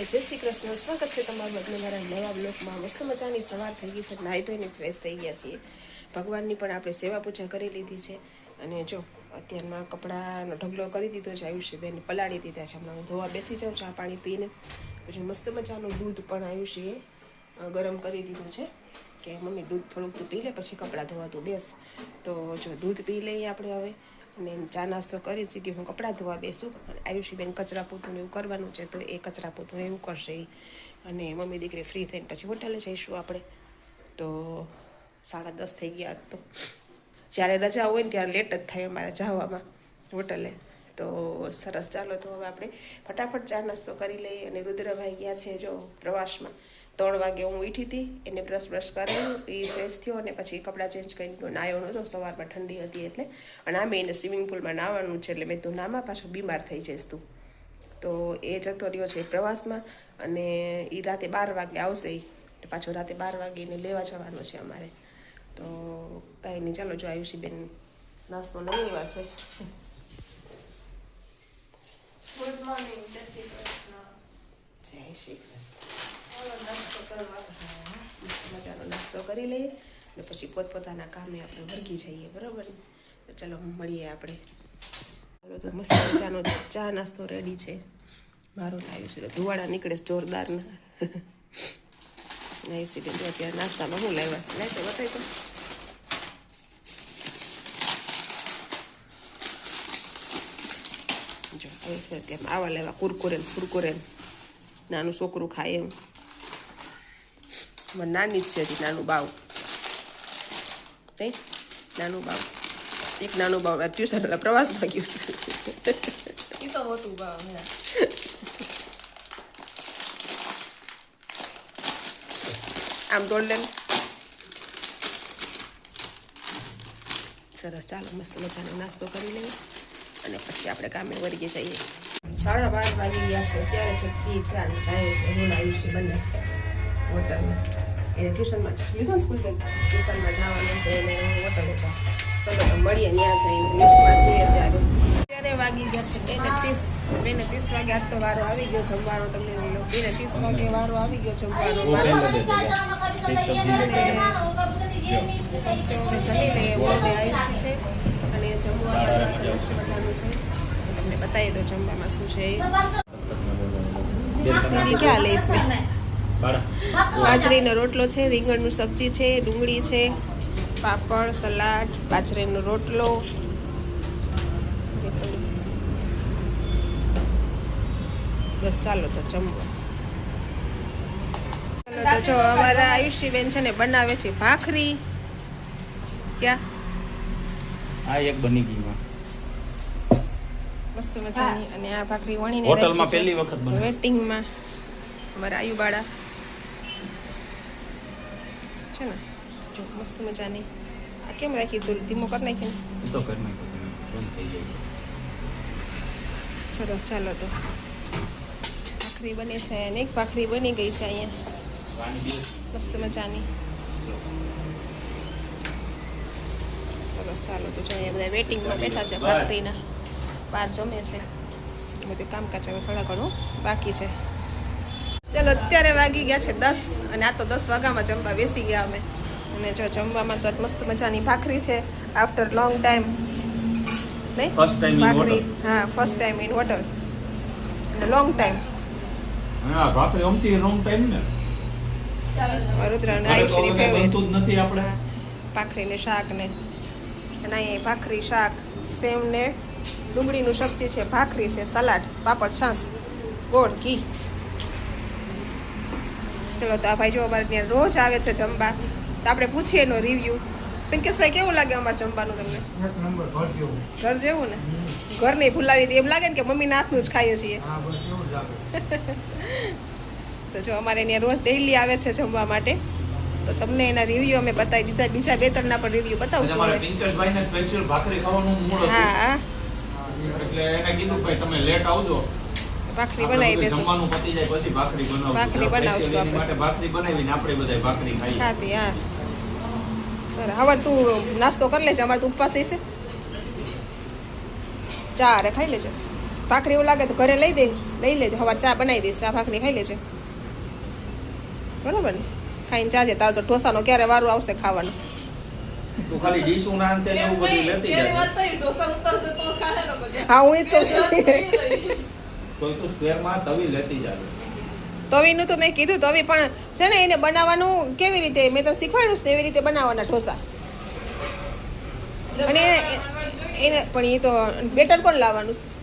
બધાને જય શ્રી કૃષ્ણ, સ્વાગત છે તમારું બધું મારા નવા બ્લોકમાં મસ્ત મજાની સવાર થઈ ગઈ છે, નાહી ધોઈને ફ્રેશ થઈ ગયા છીએ. ભગવાનની પણ આપણે સેવા પૂજા કરી લીધી છે. અને જો અત્યારમાં કપડાનો ઢગલો કરી દીધો છે, આયુષ્યબેન પલાળી દીધા છે. હમણાં હું ધોવા બેસી જાઉં, ચા પાણી પીને પછી મસ્ત મજાનું દૂધ પણ આયુષ્યએ ગરમ કરી દીધું છે કે મમ્મી દૂધ થોડુંક પી લે, પછી કપડાં ધોવા તું બેસ. તો જો, દૂધ પી લઈએ આપણે હવે. અને ચા નાસ્તો કરી સીધી હું કપડાં ધોવા બેસું. આયુષીબેન કચરા પોતું એવું કરવાનું છે તો એ કચરા પોતું એવું કરશે અને મમ્મી દીકરી ફ્રી થઈને પછી હોટલે જઈશું આપણે. તો સાડા દસ થઈ ગયા તો જ્યારે રજા હોય ને ત્યારે લેટ જ થાય અમારે જવામાં હોટલે. તો સરસ ચાલો તો હવે આપણે ફટાફટ ચા નાસ્તો કરી લઈએ. અને રુદ્રભાઈ ગયા છે જો પ્રવાસમાં. ત્રણ વાગે હું ઉઠી હતી એને બ્રશ બ્રશ કરાવ્યું એ ફ્રેશ થયો અને પછી કપડાં ચેન્જ કરીને તો નાયો નહોતો સવારમાં ઠંડી હતી એટલે. અને આમે એને સ્વિમિંગ પુલમાં નાવાનું છે એટલે મેં તું નામાં પાછો બીમાર થઈ જઈશ તું. તો એ જતો રહ્યો છે પ્રવાસમાં અને એ રાતે બાર વાગે આવશે એ પાછો રાતે બાર વાગે એને લેવા જવાનો છે અમારે. તો કાંઈ નહીં ચાલો જો આયુષીબેન નાસ્તો લઈ આવ્યા છે. ગુડ મોર્નિંગ જય શ્રી કૃષ્ણ. જય શ્રી કૃષ્ણ. મજાનો નાસ્તો કરી લઈએ અને પછી પોતપોતાના કામે આપણે વળગી જઈએ, બરાબર? ને તો ચલો, મળીએ આપણે. ચાલો, તો મસ્ત મજાનો ચા નાસ્તો રેડી છે. મારો લાવ્યો છે. ધુવાડા નીકળે છે જોરદારના. અત્યારે નાસ્તામાં હું લાવ્યા છે? લાવી તો બતાવી તો. જો આવા લેવા કુરકુરે કુરકુરેન નાનું છોકરું ખાય એમ. મને નાની જ છે હજી નાનું બાવ. નહીં નાનું બાવ. એક નાનું બાવ. ટ્યુશન એટલે પ્રવાસમાં ગયું છે. તો મોટું બાવ હે આમ તોડ લે સરસ. ચાલો મસ્ત મજાનો નાસ્તો કરી લઈએ. અને પછી આપણે કામે વળગી જઈએ. સાડા બાર વાગી ગયા છે. અત્યારે છે ફી ધ્યાન જાય છે. રોલ આવ્યું છે બંને. હોટલમાં. એને ટ્યુશનમાં લીધો ને ટ્યુશનમાં જવાનું ચલો તો મળીએ ત્યાં જઈને લિફ્ટમાં અત્યારે વાગી ગયા છે બે ત્રીસ બે ત્રીસ વાગે આજ વારો આવી ગયો જમવાનો તમને બે ત્રીસ વાગે વારો આવી ગયો જમવાનો જમી લઈએ બોર્ડે આવી છે અને જમવામાં મજાનું છે તમને બતાવી દો જમવામાં શું છે ક્યાં લઈશ બાજરીનો રોટલો છે રીંગણનું સબ્જી છે ડુંગળી છે પાપડ સલાડ બાજરીનો રોટલો. બસ ચાલો તો જમવા. તો જો અમારા આયુષીબેન છે ને બનાવે છે ભાખરી. ક્યાં? આ એક બની ગઈ મસ્ત મજાની અને આ ભાખરી વણીને હોટલમાં પહેલી વખત બની. વેટિંગમાં. અમારા આયુબાળા છે ને? જો મસ્ત મજાની. આ કેમ રાખી તું? ધીમો કરી નાખી ને તો કરી નાખો થઈ જાય સરસ ચાલો તો. ભાખરી બને છે અને એક ભાખરી બની ગઈ છે અહીંયા. મસ્ત મજાની. સરસ ચાલો તો જો અહીંયા બધા વેટિંગમાં બેઠા છે ભાખરીના. બહાર જમે છે. બધું કામકાજ હવે થોડા ઘણું બાકી છે. ચલો અત્યારે વાગી ગયા છે દસ અને આ તો દસ વાગ્યામાં જમવા બેસી ગયા અમે. અને જો જમવામાં તો મસ્ત મજાની ભાખરી છે આફ્ટર લોંગ ટાઈમ નહીં? ભાખરી હા ફર્સ્ટ ટાઈમ ઇન હોટલ અને લોંગ ટાઈમ હા ભાખરી અમથી રોંગ ટાઈમ ને. વડોદરા અને ઘરે તો આયુષની ફેવરેટ નથી આપણે. ભાખરી શાક ને. અને અહીંયા ભાખરી શાક સેવ ને ડુંગળીનું સબ્જી છે ભાખરી છે સલાડ પાપડ છાશ ગોળ ઘી. ચલો તો આ ભાઈ જો અમારે ત્યાં રોજ આવે છે જમવા. તો આપણે પૂછીએ એનો રિવ્યુ પિંકેશભાઈ કેવું લાગે અમારે જમવાનું તમને? ઘર જેવું. ને? ઘર નહીં ભૂલાવી દે. એમ લાગે ને કે મમ્મી હાથનું જ ખાઈએ છીએ. હા બસ એવું જ લાગે. તો જો અમારે ત્યાં રોજ ડેઈલી આવે છે જમવા માટે. તો તમને એના રિવ્યુ અમે બતાવી દીધા. બીજા બે ત્રણના પણ રિવ્યુ બતાવશું તમારે હવે. પિંકેશભાઈ ને સ્પેશિયલ ભાખરી ખાવાનું મૂળ હતું. હા એટલે એને કીધું ભાઈ તમે લેટ આવજો. ભાખરી બનાવી દેશું. જમવાનું પતી જાય પછી ભાખરી બનાવશું. ભાખરી બનાવશું આપણે. માટે ભાખરી બનાવીને આપણે બધાય ભાખરી ખાઈએ. ખાતી હા. સર હવે તું નાસ્તો કરી લેજે અમારે તું ઉપવાસ થઈશે ચા અરે ખાઈ લેજે. ભાખરી એવું લાગે તો ઘરે લઈ દે લઈ લેજે સવાર ચા બનાવી દઈશ ચા ભાખરી ખાઈ લેજે. બરાબર ને? ખાઈને ચાજે તારો તો ઢોસાનો ક્યારે વારો આવશે ખાવાનું. તું ખાલી ડીશું અંતે એવું બધું લેતી જાય. હા હું એ જ કહું છું. તો સ્ક્વેરમાં તવી લેતી જાય તવીનું તો મેં કીધું તવી પણ છે ને એને બનાવવાનું કેવી રીતે? મેં તો શીખવાડ્યું છે એવી રીતે બનાવવાના ઢોસા. અને એ- એને પણ એ તો બેટર કોણ લાવવાનું છે?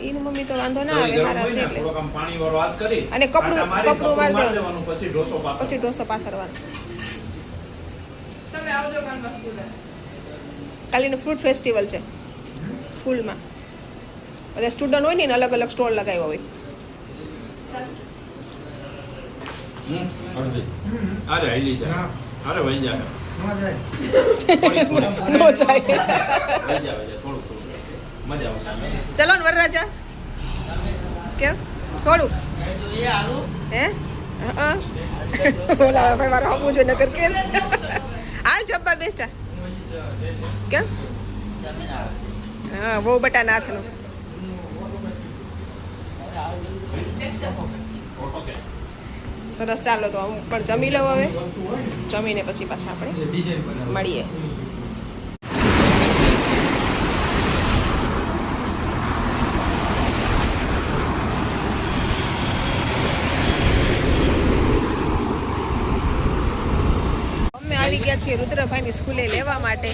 એની મમ્મી તો વાંધો ના આવે મારા છે એટલે. પાણી વાળો હાથ કરી અને કપડું- કપડું દેવાનું. દેવાનું પછી ઢોસો પાથરો પછી ઢોસો પાથરવાનો. તમે આવજો કાલમાં સ્કૂલે. કાલીનું ફ્રૂટ ફેસ્ટિવલ છે સ્કૂલમાં. બધા સ્ટુડન્ટ હોય ને એને અલગ અલગ સ્ટોલ લગાવ્યો હોય. ચાલ. હમ, અડધી. અરે હાલી જાય. ના. વરરાજા. કેમ? થોડું. હે? બોલા ઓલા ભાઈ મારે હમું જોઈએ નકર કેમ? હાલ જબ્બા બેસ કેમ? હા બહુ બટા નાખનું સરસ ચાલો તો હું પણ જમી લઉં હવે. જમીને પછી પાછા આપણે મળીએ. અમે આવી ગયા છીએ રુદ્રભાઈની સ્કૂલે લેવા માટે.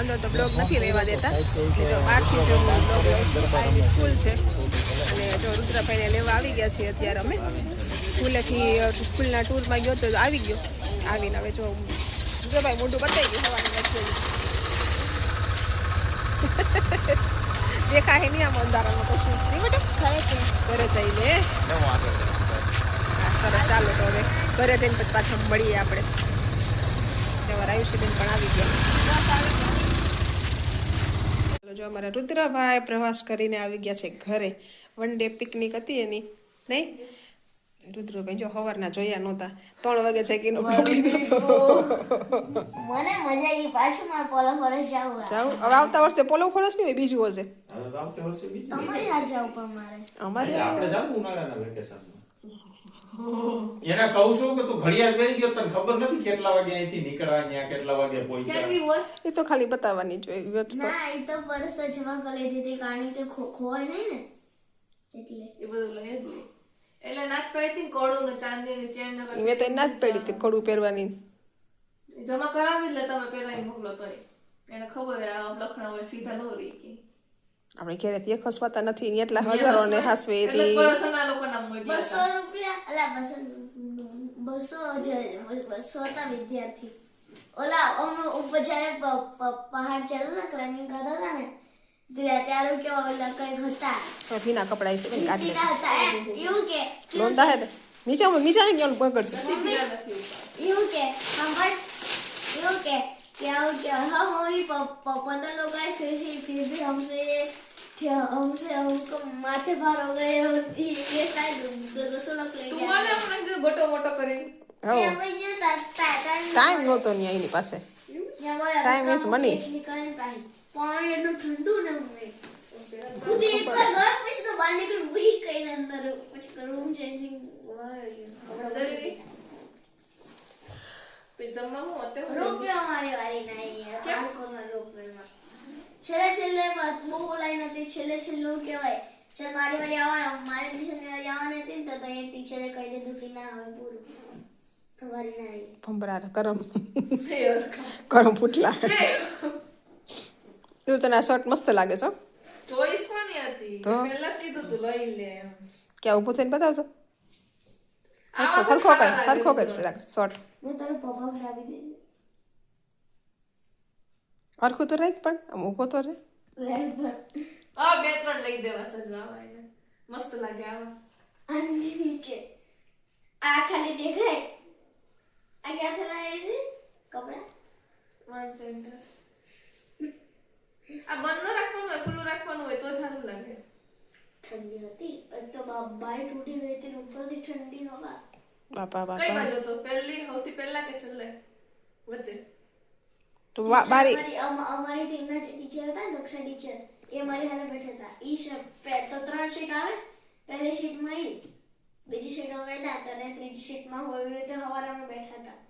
અંદર તો બ્લોગ નથી લેવા દેતા. જો બહારથી જો બ્લોગ સ્કૂલ છે. અને જો રુદ્રભાઈને લેવા આવી ગયા છીએ અત્યારે અમે. સ્કૂલેથી સ્કૂલના ટૂરમાં ગયો તો આવી ગયો. આવીને હવે જો રુદ્રભાઈ મોઢું બતાવી ગયું સવારની વચ્ચે દેખાય નહીં આમ અંધારામાં કશું. નહીં બેટા? ઘરે છે. ઘરે જઈને. સરસ. ચાલો તો હવે ઘરે જઈને પછી પાછા મળીએ આપણે. જવાર આયુષ્યબેન પણ આવી ગયા. ચાલો જો અમારા રુદ્રભાઈ પ્રવાસ કરીને આવી ગયા છે ઘરે. વન ડે પિકનિક હતી એની નહીં? રુદ્રભાઈ જો સવારના જોયા નહોતા. ત્રણ વાગે છે લીધો હતો મને મજા આવી. પાછું મારે પોલો ફરસ જવું જાવ હવે આવતા વર્ષે પોલો ફરસ નહીં બીજું હશે? હવે આવતે વર્ષે બીજું તમારી હાર જવું પણ મારે. અમારે આપણે જાવું ઉનાળાના વેકેશનમાં એને કહું છું કે તું ઘડિયાળ પહેરી ગયો તને ખબર નથી કેટલા વાગે અહીંથી નીકળ્યા ત્યાં કેટલા વાગે પહોંચ્યા એ તો ખાલી બતાવવાની જ હોય વ્યસ્ત તો. ના એ તો પરસ જમા કરી દીધી કારણ કે ખોવાય નહીં ને. એટલે. એ બધું લઈ જ એટલે નાચ પાડી હતી ને ચાંદીની ચેન મેં તો ના પડી હતી ખોડું પહેરવાની. જમા કરાવી જ તમે પહેરાવી મોકલો તોય એને ખબર લખણા હોય સીધા નો રહી કે. આપણે ઘરે તે ખસવાતા નથી ને એટલા હાસવે પરસના. રૂપિયા અલા બસો જ- બસો વિદ્યાર્થી. ઓલા અમે ઉપર જ્યારે પહાડ ચડતા હતા ક્લાઇમ્બિંગ કરતા હતા ને ત્યારે કેવા ઓલા કંઈક હતા હવે ભીના કપડા છે ને કાઢી ટીકા હતા એમ. એવું કે લોંદા હે ને નીચે નીચે ને ક્યાં પકડશે સીધા નથી ઉભા. એવું કે સાંભળ એવું કે कि हम क्या हम वही प- प- पंद्रह लोग आए फिर भी फिर भी हमसे क्या- हमसे हमको माथे भार हो गए और ये ये शायद दो- दो सौ लोग ले તું गया વાલે આપણે કીધું ગોટો મોટો કરી હો ये भाई ये टा- टा- टाइम ટાઈમ નહોતો ને એની પાસે ये भाई Time is પાણી એટલું ઠંડુ ને હું તો એક વાર ગયો પછી તો બહાર નીકળી ભૂલી કઈ અંદર. પછી કરવું ચેન્જિંગ રોપવેમાં મારી વારી નહીં કાનપુરમાં રોપવેમાં? છેલ્લે છેલ્લે બહુ લાઈન નથી છેલ્લે છેલ્લું કહેવાય ચાલ મારી વારી આવવાની મારી ટીચરની વારી આવવાની હતી ને તો એ ટીચરે કહી દીધું કે ના આવે પૂરું. તમારી ના આવી. ભંભરા કરમ કરમ ફૂટલા એવું તને આ શર્ટ મસ્ત લાગે છે ચોઈસ કોની હતી? તો? પહેલા જ કીધું તું લઈ લે. ક્યાં ઊભું થઈને હરખો કઈ ખાના હરખો લાગે કઈ શર્ટ. મેં તારું પપ્પા હરખું તો રહે પણ આમ ઊભો તો રહે આ બે ત્રણ લઈ દેવા સજવા એને મસ્ત લાગે આવા. આની નીચે. આ ખાલી દેખાય. આ ક્યાં સલાય છે? કપડા? વન સેન્ટર આ બંધ ન રાખવાનું હોય ખુલ્લું રાખવાનું હોય તો સારું લાગે. ઠંડી હતી પણ તો બાબાએ તૂટી ગઈ હતી ઉપરથી ઠંડી હવા. બાપા કઈ બાજુ તો પહેલી સૌથી પહેલા કે છેલ્લે? વચ્ચે. તો વા- બારી અમારી અમ- ટીમના જે ટીચર હતા ને દક્ષા ટીચર એ મારી હારે બેઠા હતા. ઈ શ- તો ત્રણ શીટ આવે. પહેલી શીટમાં ઈ બીજી શીટમાં વેદાંત અને ત્રીજી શીટમાં હોય એવી રીતે હવારે અમે બેઠા હતા.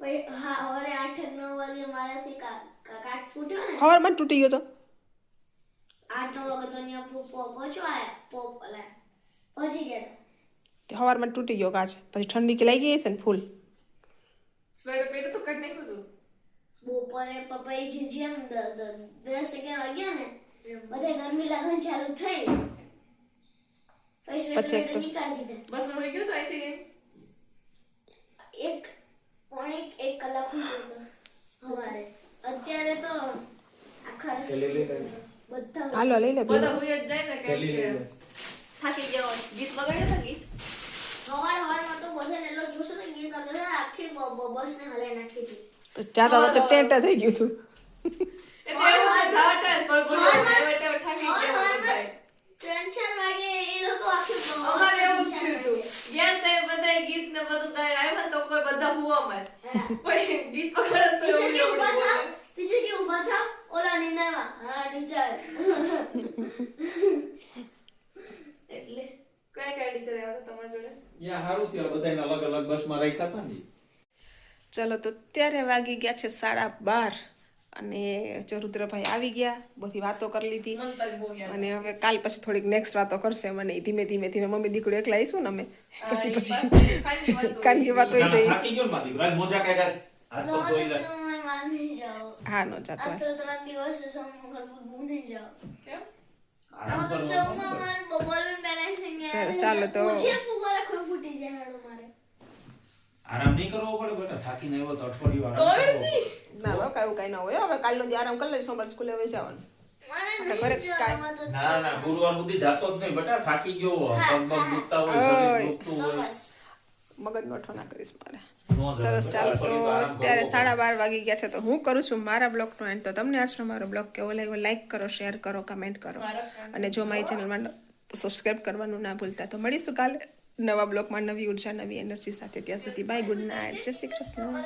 પછી હા હવારે આઠ એક નવ વાગે મારાથી કા- કા- ફૂટ્યો ને? હવારમાં જ તૂટી ગયો તો. આઠ નવ વાગે તો અહીંયા પો- પો- આયા પોપ અલા પહોંચી ગયા તે. હવારમાં જ તૂટી ગયો કાચ. પછી ઠંડી કે લાગી ગઈ છે ને ફૂલ. સ્વેટર પહેર્યું તો કટ નાખ્યું હતું બપોરે પપ્પાએ જે જેમ દ- દ- દસ અગિયાર વાગ્યા ને બધે ગરમી લાગણ ચાલુ થઈ. પછી પછી સ્વેટર નીકાળી દીધા. બસમાં ગયું તો અહીંથી એક પોણે એક- એક કલાક હતો અત્યારે તો આખા બધા હાલો લઈ લે બધા હું જ જાય ને કે થાકી ગયા. ગીત વગાડ્યા તો ગીત? સવાર સવારમાં તો બધાને એટલો જોશો હતો કે એ આખી બસને હલાઈ નાખી હતી. ટેન્ટ થઈ ગયું હતું. તો. ત્રણ ચાર વાગે એ લોકો આખી બ- અમારે એવું જ બસને થયું હતું જ્ઞાન તે બધા ગીત ને બધું ગાય આવ્યા તો કોઈ બધા હુવામાં જ. કોઈ ગીત વગાડે તો ટીચર એવું ઊભા થાવ? ટીચર કે ઊભા થાવ? ઓલા નિંદામાં. હા ટીચર. એટલે કયા કયા ટીચર આવ્યા તમારા જોડે? યા હારું થયું. બધાને અલગ અલગ બસમાં રાખ્યા હતા ને. ચલો તો ત્યારે વાગી ગયા છે સાડા બાર. અને જો રુદ્રભાઈ આવી ગયા બધી વાતો કરી લીધી. અને હવે કાલ પછી થોડીક નેક્સ્ટ વાતો કરશે મને. ધીમે ધીમે ધીમે મમ્મી દીકરો એકલા આવીશું ને અમે. પછી પછી. કારણ કે વાતો હા નો જાતો ચાલો તો. પૂછે ફુગારા ખોઈ ફૂટી જાય હાડું મારે આરામ નહીં કરવો પડે બેટા થાકીને આવ્યો તો અઠવાડિયું આરામ. ના હવે કાંઈ કાંઈ ના હોય. હવે કાલનો દી આરામ કરી લઈશું સોમવાર સ્કૂલે હવે જવાનું. ના ના ગુરુવાર સુધી જાતો જ નહીં બેટા થાકી ગયો હોય. પગ પગ દુખતા હોય શરીર દુખતું હોય. મગજ મઠો ના કરીશ મારે. સરસ ચાલો તો અઠવાડિયું આરામ કરવો ત્યારે પડે. સાડા બાર વાગી ગયા છે તો હું કરું છું મારા બ્લોગનો એન્ડ તો તમને આજનો મારો બ્લોગ કેવો લાગ્યો? લાઈક કરો શેર કરો કમેન્ટ કરો. અને જો મારી ચેનલમાં સબસ્ક્રાઈબ કરવાનું ના ભૂલતા તો મળીશું કાલે. નવા બ્લોગમાં નવી ઊર્જા, નવી એનર્જી સાથે ત્યાં સુધી. બાય ગુડ નાઇટ જય શ્રી કૃષ્ણ.